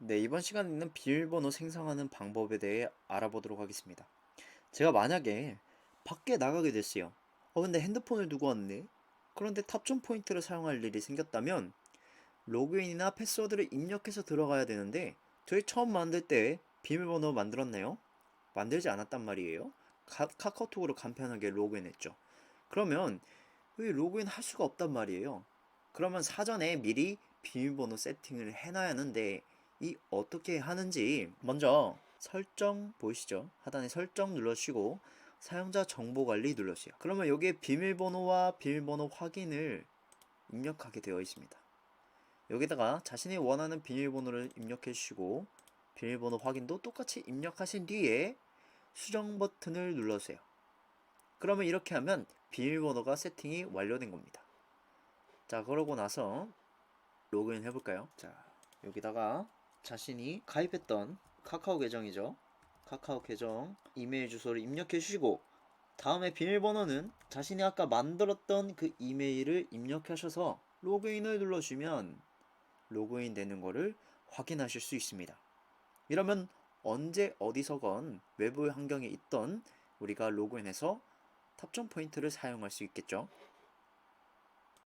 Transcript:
네, 이번 시간에는 비밀번호 생성하는 방법에 대해 알아보도록 하겠습니다. 제가 만약에 밖에 나가게 됐어요. 어, 근데 핸드폰을 두고 왔네? 그런데 탑존 포인트를 사용할 일이 생겼다면 로그인이나 패스워드를 입력해서 들어가야 되는데 저희 처음 만들 때 비밀번호 만들었나요? 만들지 않았단 말이에요. 카, 카카오톡으로 간편하게 로그인했죠. 그러면 왜 로그인 할 수가 없단 말이에요. 그러면 사전에 미리 비밀번호 세팅을 해놔야 하는데 이 어떻게 하는지 먼저 설정 보이시죠? 하단에 설정 눌러주시고 사용자 정보 관리 눌러주세요. 그러면 여기에 비밀번호와 비밀번호 확인을 입력하게 되어 있습니다. 여기다가 자신이 원하는 비밀번호를 입력해 주시고 비밀번호 확인도 똑같이 입력하신 뒤에 수정 버튼을 눌러주세요. 그러면 이렇게 하면 비밀번호가 세팅이 완료된 겁니다. 자, 그러고 나서 로그인 해볼까요? 자, 여기다가 자신이 가입했던 카카오 계정이죠. 카카오 계정 이메일 주소를 입력해 주시고 다음에 비밀번호는 자신이 아까 만들었던 그 이메일을 입력하셔서 로그인을 눌러주면 로그인 되는 거를 확인하실 수 있습니다. 이러면 언제 어디서건 외부 환경에 있던 우리가 로그인해서 탑점 포인트를 사용할 수 있겠죠.